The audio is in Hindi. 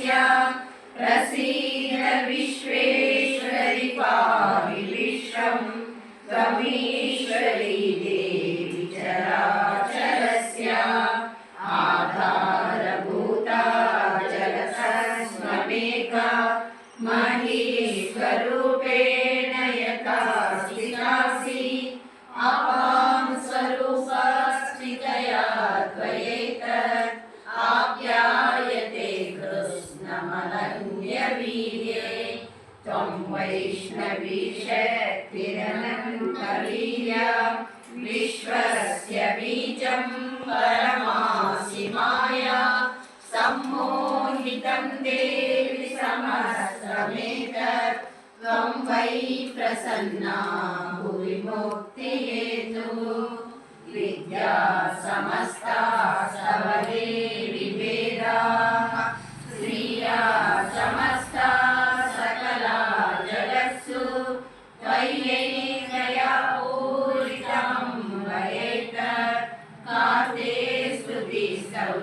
जगत्समस्तस्य प्रसीद विश्वेश्वरि पाहि त्वमीश्वरी देवि चराचरस्य आधारभूता जगतस्ममेका महीश्वरूपेण यथा स्थितासि अपां स्वरूपस्थितया त्वयैतत् कृष्णमनन्यवीर्ये त्वं वैष्णवी शक्तिरनन्तवीर्या विश्वस्य बीजं परमासि माया सम्मोहितं देवि समस्तमेतत् त्वं वै प्रसन्ना भुवि मुक्तिहेतुः विद्या समस्ता be so